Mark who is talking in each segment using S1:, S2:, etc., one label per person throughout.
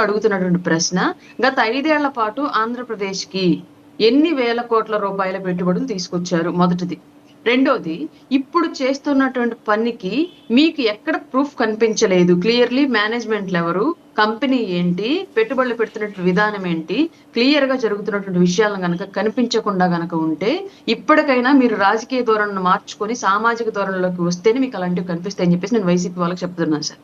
S1: అడుగుతున్నటువంటి ప్రశ్న గత ఐదేళ్ళ పాటు ఆంధ్రప్రదేశ్కి ఎన్ని వేల కోట్ల రూపాయల పెట్టుబడులు తీసుకొచ్చారు? మొదటిది. రెండోది ఇప్పుడు చేస్తున్నటువంటి పనికి మీకు ఎక్కడ ప్రూఫ్ కనిపించలేదు? క్లియర్లీ మేనేజ్మెంట్ ఎవరు? కంపెనీ ఏంటి? పెట్టుబడులు పెడుతున్నటువంటి విధానం ఏంటి? క్లియర్గా జరుగుతున్నటువంటి విషయాలను గనక కనిపించకుండా గనక ఉంటే ఇప్పటికైనా మీరు రాజకీయ ధోరణిని మార్చుకొని సామాజిక ధోరణిలోకి వస్తేనే మీకు అలాంటివి కనిపిస్తాయని చెప్పేసి నేను వైసీపీ వాళ్ళకి చెప్తున్నాను sir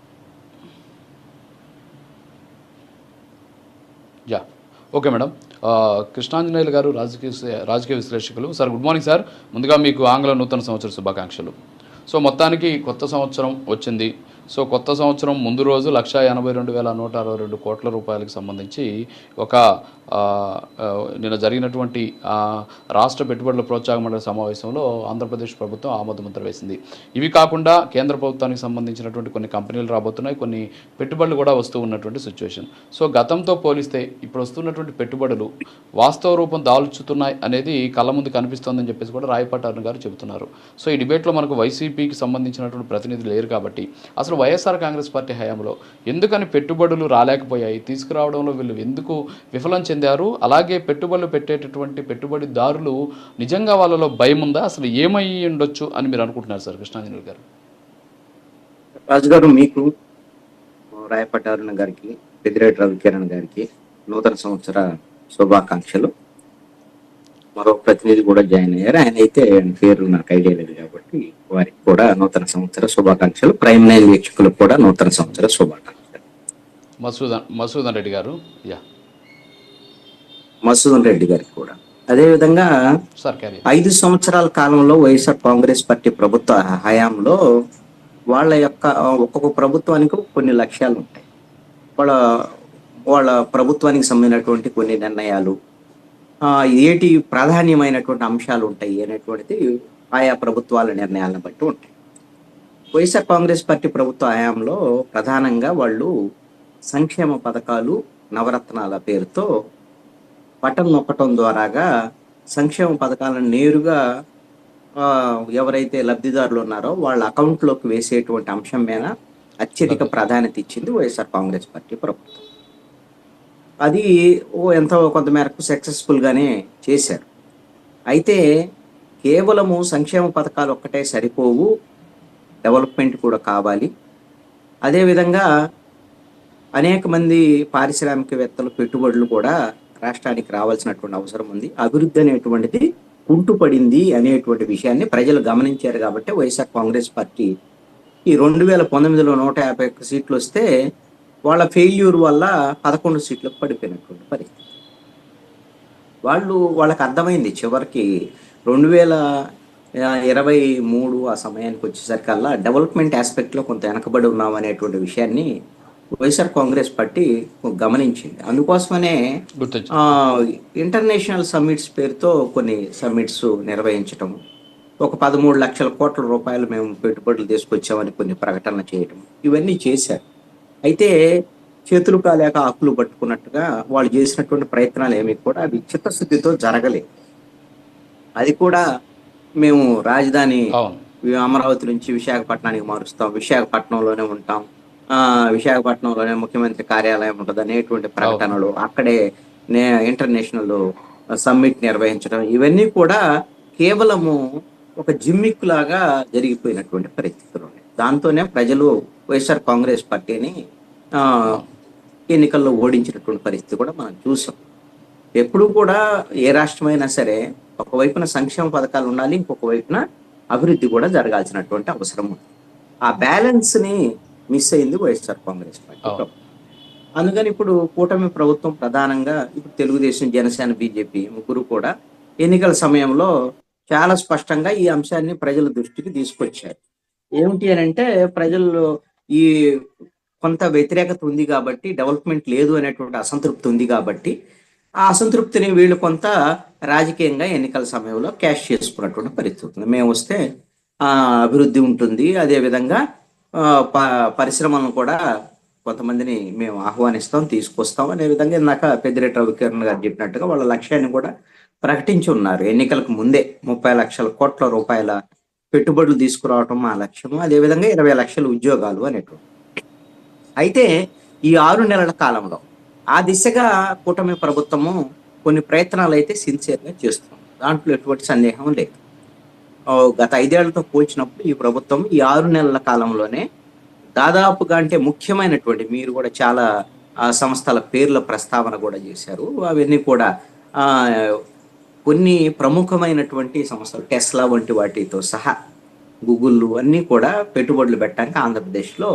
S2: ya okay madam. Krishnanjaneyulu garu రాజకీయ రాజకీయ విశ్లేషకులు. Sir good morning sir. ముందుగా మీకు ఆంగ్ల నూతన సంవత్సర శుభాకాంక్షలు. సో మొత్తానికి కొత్త సంవత్సరం వచ్చింది. సో కొత్త సంవత్సరం ముందు రోజు లక్ష ఎనభై రెండు వేల నూట అరవై రెండు కోట్ల రూపాయలకు సంబంధించి ఒక నిన్న జరిగినటువంటి రాష్ట్ర పెట్టుబడుల ప్రోత్సాహ మండలి సమావేశంలో ఆంధ్రప్రదేశ్ ప్రభుత్వం ఆమోద ముద్ర వేసింది. ఇవి కాకుండా కేంద్ర ప్రభుత్వానికి సంబంధించినటువంటి కొన్ని కంపెనీలు రాబోతున్నాయి కొన్ని పెట్టుబడులు కూడా వస్తూ ఉన్నటువంటి సిచ్యువేషన్. సో గతంతో పోలిస్తే ఇప్పుడు వస్తున్నటువంటి పెట్టుబడులు వాస్తవ రూపం దాల్చుతున్నాయి అనేది కళ్ళ ముందు కనిపిస్తోందని చెప్పేసి కూడా రాయపాటి అరుణ్ గారు చెబుతున్నారు. సో ఈ డిబేట్లో మనకు వైసీపీకి సంబంధించినటువంటి ప్రతినిధులు లేరు కాబట్టి అసలు వైఎస్ఆర్ కాంగ్రెస్ పార్టీ హయాంలో ఎందుకని పెట్టుబడులు రాలేకపోయాయి? తీసుకురావడంలో వీళ్ళు ఎందుకు విఫలం చెందారు? అలాగే పెట్టుబడులు పెట్టేటటువంటి పెట్టుబడిదారులు నిజంగా వాళ్ళలో భయం ఉందా? అసలు ఏమై ఉండొచ్చు అని మీరు అనుకుంటున్నారు సార్ కృష్ణాంజనులు గారు?
S3: రాజు గారు మీకు రాయపట్టి గారికి పెద్దిరెడ్డి రవికిరణ్ గారికి నూతన సంవత్సర శుభాకాంక్షలు. మరో ప్రతినిధి కూడా జాయిన్ అయ్యారు. ఆయన అయితే ఆయన పేరు నాకు ఐడియా లేదు కాబట్టి వారికి కూడా నూతన సంవత్సర శుభాకాంక్షలు. ప్రైమ్ నైన్ వీక్షకులకు కూడా నూతన సంవత్సర శుభాకాంక్షలు.
S2: మసూదన్ మసూదన్ రెడ్డి గారు యా.
S3: మసూదన్ రెడ్డి గారికి కూడా. అదే విధంగా
S2: సార్ క్యారీ
S3: ఐదు సంవత్సరాల కాలంలో వైఎస్ఆర్ కాంగ్రెస్ పార్టీ ప్రభుత్వ హయాంలో వాళ్ళ యొక్క ఒక్కొక్క ప్రభుత్వానికి కొన్ని లక్ష్యాలు ఉంటాయి. వాళ్ళ వాళ్ళ ప్రభుత్వానికి సంబంధించినటువంటి కొన్ని నిర్ణయాలు ఏటి ప్రాధాన్యమైనటువంటి అంశాలు ఉంటాయి అనేటువంటిది ఆయా ప్రభుత్వాల నిర్ణయాలను బట్టి ఉంటాయి. వైఎస్ఆర్ కాంగ్రెస్ పార్టీ ప్రభుత్వ హయాంలో ప్రధానంగా వాళ్ళు సంక్షేమ పథకాలు నవరత్నాల పేరుతో బటన్ నొక్కటం ద్వారాగా సంక్షేమ పథకాలను నేరుగా ఎవరైతే లబ్ధిదారులు ఉన్నారో వాళ్ళ అకౌంట్లోకి వేసేటువంటి అంశం మీద అత్యధిక ప్రాధాన్యత ఇచ్చింది వైఎస్ఆర్ కాంగ్రెస్ పార్టీ ప్రభుత్వం. అది ఓ ఎంతో కొంతమేరకు సక్సెస్ఫుల్గానే చేశారు. అయితే కేవలము సంక్షేమ పథకాలు ఒక్కటే సరిపోవు డెవలప్మెంట్ కూడా కావాలి. అదేవిధంగా అనేక మంది పారిశ్రామికవేత్తలు పెట్టుబడులు కూడా రాష్ట్రానికి రావాల్సినటువంటి అవసరం ఉంది. అభివృద్ధి అనేటువంటిది కుంటుపడింది అనేటువంటి విషయాన్ని ప్రజలు గమనించారు కాబట్టి వైఎస్ఆర్ కాంగ్రెస్ పార్టీ ఈ రెండు వేల పంతొమ్మిదిలో నూట యాభై ఒక్క సీట్లు వస్తే వాళ్ళ ఫెయిల్యూర్ వల్ల పదకొండు సీట్లకు పడిపోయినటువంటి పరిస్థితి. వాళ్ళు వాళ్ళకి అర్థమైంది చివరికి రెండు వేల ఇరవై మూడు ఆ సమయానికి వచ్చేసరికల్లా డెవలప్మెంట్ ఆస్పెక్ట్లో కొంత వెనకబడి ఉన్నాం అనేటువంటి విషయాన్ని వైఎస్ఆర్ కాంగ్రెస్ పార్టీ గమనించింది. అందుకోసమనే ఇంటర్నేషనల్ సమ్మిట్స్ పేరుతో కొన్ని సమ్మిట్స్ నిర్వహించటం ఒక పదమూడు లక్షల కోట్ల రూపాయలు మేము పెట్టుబడులు తీసుకొచ్చామని కొన్ని ప్రకటనలు చేయటం ఇవన్నీ చేశారు. అయితే చేతులు కాలేక ఆకులు పట్టుకున్నట్టుగా వాళ్ళు చేసినటువంటి ప్రయత్నాలు ఏమి కూడా అవి చిత్తశుద్ధితో జరగలేదు. అది కూడా మేము రాజధాని అమరావతి నుంచి విశాఖపట్నానికి మారుస్తాం. విశాఖపట్నంలోనే ఉంటాం. ఆ విశాఖపట్నంలోనే ముఖ్యమంత్రి కార్యాలయం ఉంటుంది అనేటువంటి ప్రకటనలు అక్కడే నే ఇంటర్నేషనల్ సమ్మిట్ నిర్వహించడం ఇవన్నీ కూడా కేవలము ఒక జిమ్మిక్ లాగా జరిగిపోయినటువంటి పరిస్థితులు ఉన్నాయి దాంతోనే ప్రజలు వైఎస్ఆర్ కాంగ్రెస్ పార్టీని ఆ ఎన్నికల్లో ఓడించినటువంటి పరిస్థితి కూడా మనం చూసాం. ఎప్పుడు కూడా ఏ రాష్ట్రమైనా సరే ఒకవైపున సంక్షేమ పథకాలు ఉండాలి ఇంకొక వైపున అభివృద్ధి కూడా జరగాల్సినటువంటి అవసరం ఉంది. ఆ బ్యాలెన్స్ని మిస్ అయింది వైఎస్ఆర్ కాంగ్రెస్ పార్టీ. అందుకని ఇప్పుడు కూటమి ప్రభుత్వం ప్రధానంగా ఇప్పుడు తెలుగుదేశం జనసేన బీజేపీ ముగ్గురు కూడా ఎన్నికల సమయంలో చాలా స్పష్టంగా ఈ అంశాన్ని ప్రజల దృష్టికి తీసుకొచ్చారు. ఏమిటి అని అంటే ప్రజల్లో ఈ కొంత వ్యతిరేకత ఉంది కాబట్టి డెవలప్మెంట్ లేదు అనేటువంటి అసంతృప్తి ఉంది కాబట్టి ఆ అసంతృప్తిని వీళ్ళు కొంత రాజకీయంగా ఎన్నికల సమయంలో క్యాష్ చేసుకున్నటువంటి పరిస్థితి ఉంది మేము వస్తే అభివృద్ధి ఉంటుంది. అదే విధంగా ప- పరిశ్రమలను కూడా కొంతమందిని మేము ఆహ్వానిస్తాం తీసుకొస్తాం. అనే విధంగా ఇందాక పెద్దిరెడ్డి రవికిరణ్ గారు చెప్పినట్టుగా వాళ్ళ లక్ష్యాన్ని కూడా ప్రకటించి ఉన్నారు. ఎన్నికలకు ముందే ముప్పై లక్షల కోట్ల రూపాయల పెట్టుబడులు తీసుకురావటం మా లక్ష్యము. అదేవిధంగా ఇరవై లక్షల ఉద్యోగాలు అనేటువంటి. అయితే ఈ ఆరు నెలల కాలంలో ఆ దిశగా కూటమి ప్రభుత్వము కొన్ని ప్రయత్నాలు అయితే సిన్సియర్గా చేస్తుంది. దాంట్లో ఎటువంటి సందేహం లేదు. గత ఐదేళ్ళతో పోల్చినప్పుడు ఈ ప్రభుత్వం ఈ ఆరు నెలల కాలంలోనే దాదాపుగా అంటే ముఖ్యమైనటువంటి మీరు కూడా చాలా సంస్థల పేర్ల ప్రస్తావన కూడా చేశారు. అవన్నీ కూడా కొన్ని ప్రముఖమైనటువంటి సంస్థలు టెస్లా వంటి వాటితో సహా గూగుల్ అన్నీ కూడా పెట్టుబడులు పెట్టడానికి ఆంధ్రప్రదేశ్లో.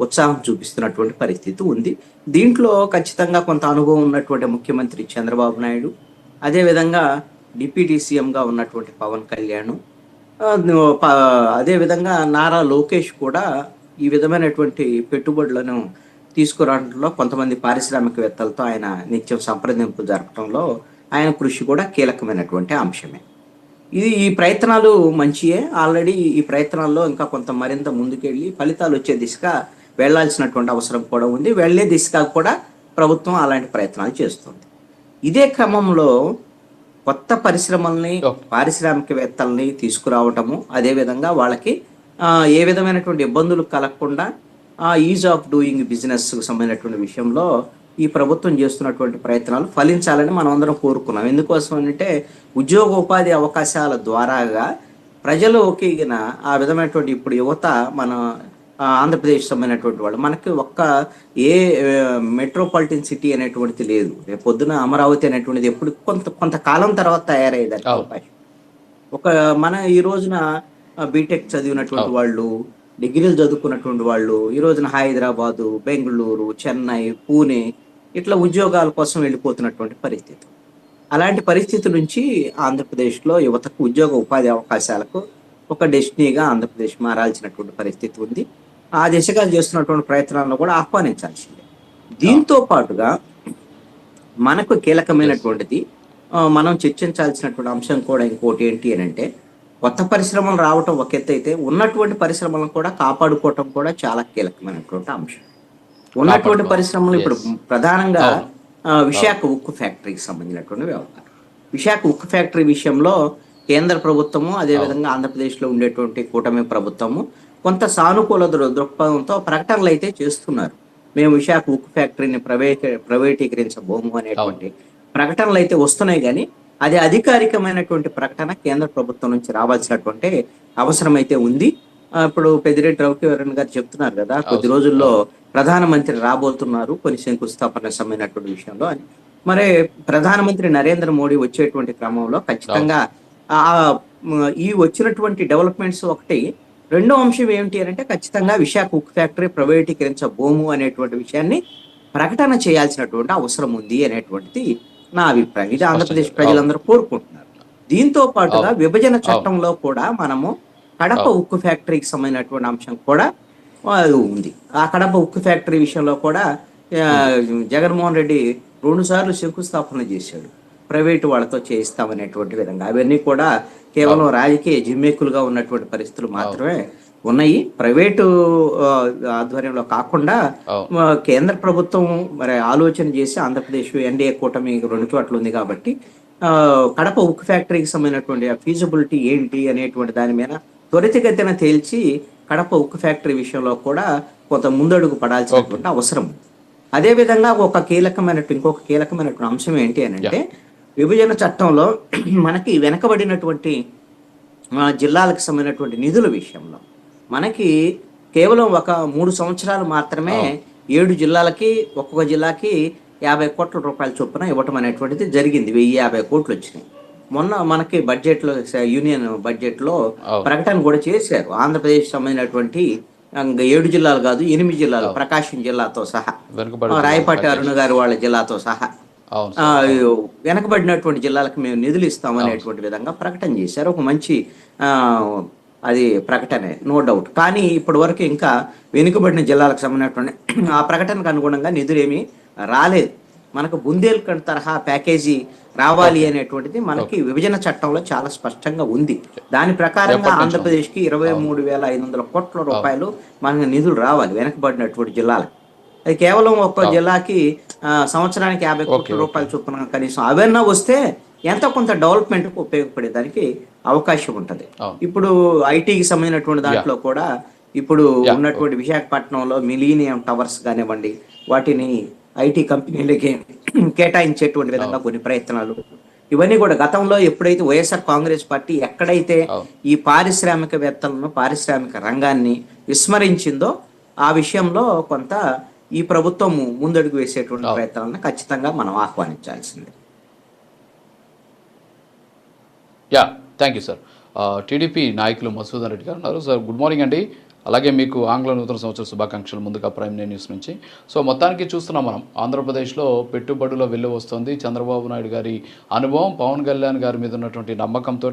S3: ఉత్సాహం చూపిస్తున్నటువంటి పరిస్థితి ఉంది దీంట్లో ఖచ్చితంగా కొంత అనుభవం ఉన్నటువంటి ముఖ్యమంత్రి చంద్రబాబు నాయుడు అదేవిధంగా డిప్యూటీ సీఎంగా ఉన్నటువంటి పవన్ కళ్యాణ్ అదేవిధంగా నారా లోకేష్ కూడా ఈ విధమైనటువంటి పెట్టుబడులను తీసుకురావడంలో కొంతమంది పారిశ్రామికవేత్తలతో ఆయన నిత్యం సంప్రదింపు జరపడంలో ఆయన కృషి కూడా కీలకమైనటువంటి అంశమే ఇది ఈ ప్రయత్నాలు మంచియే. ఆల్రెడీ ఈ ప్రయత్నాల్లో ఇంకా కొంత మరింత ముందుకెళ్ళి ఫలితాలు వచ్చే దిశగా వెళ్ళాల్సినటువంటి అవసరం కూడా ఉంది. వెళ్ళే దిశగా కూడా ప్రభుత్వం అలాంటి ప్రయత్నాలు చేస్తుంది. ఇదే క్రమంలో కొత్త పరిశ్రమల్ని. పారిశ్రామికవేత్తల్ని తీసుకురావటము అదేవిధంగా వాళ్ళకి ఆ, ఏ విధమైనటువంటి ఇబ్బందులు కలగకుండా ఈజ్ ఆఫ్ డూయింగ్ బిజినెస్ సంబంధించినటువంటి విషయంలో ఈ ప్రభుత్వం చేస్తున్నటువంటి ప్రయత్నాలు ఫలించాలని మనం అందరం కోరుకున్నాం. ఎందుకోసం అంటే ఉద్యోగ ఉపాధి అవకాశాల ద్వారాగా ప్రజలకి గిన ఆ విధమైనటువంటి ఇప్పుడు యువత మన ఆంధ్రప్రదేశ్ సంబంధించినటువంటి వాళ్ళు మనకి ఒక్క ఏ మెట్రోపాలిటన్ సిటీ అనేటువంటిది లేదు. రేపు పొద్దున అమరావతి అనేటువంటిది ఎప్పుడు కొంత కొంతకాలం తర్వాత తయారయ్యేదానికి. అవకాశం. ఒక మన ఈ రోజున బీటెక్ చదివినటువంటి వాళ్ళు డిగ్రీలు చదువుకున్నటువంటి వాళ్ళు ఈ రోజున హైదరాబాదు బెంగళూరు చెన్నై పూణే ఇట్లా ఉద్యోగాల కోసం వెళ్ళిపోతున్నటువంటి పరిస్థితి. అలాంటి పరిస్థితి నుంచి ఆంధ్రప్రదేశ్లో యువతకు ఉద్యోగ ఉపాధి అవకాశాలకు ఒక డెస్టినీగా ఆంధ్రప్రదేశ్ మారాల్సినటువంటి పరిస్థితి ఉంది ఆ దిశగా చేస్తున్నటువంటి ప్రయత్నాలను కూడా ఆహ్వానించాల్సిందే దీంతో పాటుగా మనకు కీలకమైనటువంటిది మనం చర్చించాల్సినటువంటి అంశం కూడా ఇంకోటి ఏంటి అని అంటే కొత్త పరిశ్రమలు రావటం ఒక ఎత్తు అయితే ఉన్నటువంటి పరిశ్రమలను కూడా కాపాడుకోవటం కూడా చాలా కీలకమైనటువంటి అంశం ఉన్నటువంటి. పరిశ్రమలు ఇప్పుడు. ప్రధానంగా విశాఖ ఉక్కు ఫ్యాక్టరీకి సంబంధించినటువంటి వ్యవహారం. విశాఖ ఉక్కు ఫ్యాక్టరీ విషయంలో కేంద్ర ప్రభుత్వము అదేవిధంగా ఆంధ్రప్రదేశ్లో ఉండేటువంటి కూటమి ప్రభుత్వము కొంత సానుకూల దృక్పథంతో ప్రకటనలు అయితే చేస్తున్నారు. మేము విశాఖ ఉక్కు ఫ్యాక్టరీని ప్రైవేట్ ప్రైవేటీకరించబోము అనేటువంటి ప్రకటనలు అయితే వస్తున్నాయి కానీ అది అధికారికమైనటువంటి ప్రకటన కేంద్ర ప్రభుత్వం నుంచి రావాల్సినటువంటి అవసరం అయితే ఉంది. ఇప్పుడు పెద్దిరెడ్డి రవికిరణ్ గారు చెప్తున్నారు కదా కొద్ది రోజుల్లో ప్రధానమంత్రి రాబోతున్నారు కొన్ని శంకుస్థాపన సంబంధించినటువంటి విషయంలో అని. మరి ప్రధానమంత్రి నరేంద్ర మోడీ వచ్చేటువంటి క్రమంలో ఖచ్చితంగా ఈ వచ్చినటువంటి డెవలప్మెంట్స్ ఒకటి. రెండో అంశం ఏమిటి అని అంటే ఖచ్చితంగా విశాఖ ఉక్కు ఫ్యాక్టరీ ప్రైవేటీకరించబోము అనేటువంటి విషయాన్ని ప్రకటన చేయాల్సినటువంటి అవసరం ఉంది అనేటువంటిది నా అభిప్రాయం. ఇది ఆంధ్రప్రదేశ్ ప్రజలందరూ కోరుకుంటున్నారు. దీంతో పాటుగా విభజన చట్టంలో కూడా మనము కడప ఉక్కు ఫ్యాక్టరీకి సంబంధించినటువంటి అంశం కూడా ఉంది. ఆ కడప ఉక్కు ఫ్యాక్టరీ విషయంలో కూడా జగన్మోహన్ రెడ్డి రెండు సార్లు శంకుస్థాపన చేశాడు. ప్రైవేటు వాళ్ళతో చేయిస్తామనేటువంటి విధంగా. అవన్నీ కూడా కేవలం రాజకీయ జిమ్మెక్కులుగా ఉన్నటువంటి పరిస్థితులు మాత్రమే ఉన్నాయి. ప్రైవేటు ఆధ్వర్యంలో కాకుండా కేంద్ర ప్రభుత్వం మరి ఆలోచన చేసి ఆంధ్రప్రదేశ్ ఎన్డీఏ కూటమి రెండు చోట్ల ఉంది కాబట్టి కడప ఉక్కు ఫ్యాక్టరీకి సంబంధించినటువంటి ఫీజిబిలిటీ ఏంటి అనేటువంటి దాని మీద త్వరితగతిన తేల్చి కడప ఉక్కు ఫ్యాక్టరీ విషయంలో కూడా కొంత ముందడుగు పడాల్సినటువంటి అవసరం ఉంది. అదే విధంగా ఒక కీలకమైన ఇంకొక కీలకమైనటువంటి అంశం ఏంటి అని అంటే విభజన చట్టంలో మనకి వెనకబడినటువంటి ఆ, జిల్లాలకు సంబంధించినటువంటి నిధుల విషయంలో మనకి కేవలం ఒక మూడు సంవత్సరాలు మాత్రమే ఏడు జిల్లాలకి ఒక్కొక్క జిల్లాకి యాభై కోట్ల రూపాయల చొప్పున ఇవ్వటం అనేటువంటిది జరిగింది. వెయ్యి యాభై కోట్లు వచ్చినాయి. మొన్న మనకి బడ్జెట్లో యూనియన్
S2: బడ్జెట్లో.
S3: ప్రకటన కూడా చేశారు. ఆంధ్రప్రదేశ్ సంబంధించినటువంటి ఏడు జిల్లాలు కాదు ఎనిమిది జిల్లాలు ప్రకాశం జిల్లాతో సహా. రాయపాటి అరుణ గారు వాళ్ళ జిల్లాతో సహా. వెనకబడినటువంటి జిల్లాలకు మేము నిధులు ఇస్తామనేటువంటి విధంగా ప్రకటన చేశారు. ఒక మంచి అది ప్రకటనే నో డౌట్ కానీ ఇప్పటి వరకు ఇంకా వెనుకబడిన జిల్లాలకు సంబంధించినటువంటి ఆ ప్రకటనకు అనుగుణంగా నిధులు ఏమీ రాలేదు. మనకు బుందేల్ఖండ్ తరహా ప్యాకేజీ రావాలి అనేటువంటిది మనకి విభజన చట్టంలో చాలా స్పష్టంగా ఉంది. దాని ప్రకారంగా ఆంధ్రప్రదేశ్కి ఇరవై మూడు వేల ఐదు వందల కోట్ల రూపాయలు మనకు నిధులు రావాలి వెనకబడినటువంటి జిల్లాలకు. అది కేవలం ఒక్క జిల్లాకి సంవత్సరానికి యాభై కోట్ల రూపాయల చొప్పున కనీసం అవన్నా వస్తే ఎంతో కొంత డెవలప్మెంట్ ఉపయోగపడేదానికి అవకాశం ఉంటది. ఇప్పుడు ఐటీకి సంబంధించినటువంటి దాంట్లో కూడా ఇప్పుడు ఉన్నటువంటి విశాఖపట్నంలో మిలీనియం టవర్స్ కానివ్వండి వాటిని ఐటీ కంపెనీలకి కేటాయించేటువంటి విధంగా కొన్ని ప్రయత్నాలు. ఇవన్నీ కూడా గతంలో ఎప్పుడైతే వైఎస్ఆర్ కాంగ్రెస్ పార్టీ ఎక్కడైతే. ఈ పారిశ్రామికవేత్తలను పారిశ్రామిక రంగాన్ని విస్మరించిందో ఆ విషయంలో కొంత ఈ ప్రభుత్వం ముందడుగు వేసేటువంటి. ప్రయత్నాలను ఖచ్చితంగా మనం ఆహ్వానించాల్సిందే.
S2: Ya thank you sir TDP నాయకులు మసూదన్ రెడ్డి గారు ఉన్నారు. సార్ గుడ్ మార్నింగ్ అండి. అలాగే మీకు ఆంగ్ల నూతన సంవత్సర శుభాకాంక్షలు ముందుగా ప్రైమ్ నైన్ న్యూస్ నుంచి. సో మొత్తానికి చూస్తున్నాం మనం. ఆంధ్రప్రదేశ్లో పెట్టుబడుల వెల్లు వస్తుంది. చంద్రబాబు నాయుడు గారి అనుభవం పవన్ కళ్యాణ్ గారి మీద ఉన్నటువంటి నమ్మకంతో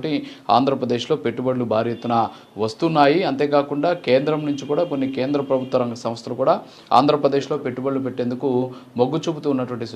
S2: ఆంధ్రప్రదేశ్లో పెట్టుబడులు భారీ ఎత్తున వస్తున్నాయి. అంతేకాకుండా కేంద్రం నుంచి కూడా కొన్ని కేంద్ర ప్రభుత్వ రంగ సంస్థలు కూడా ఆంధ్రప్రదేశ్లో పెట్టుబడులు పెట్టేందుకు మొగ్గు చూపుతూ ఉన్నటువంటి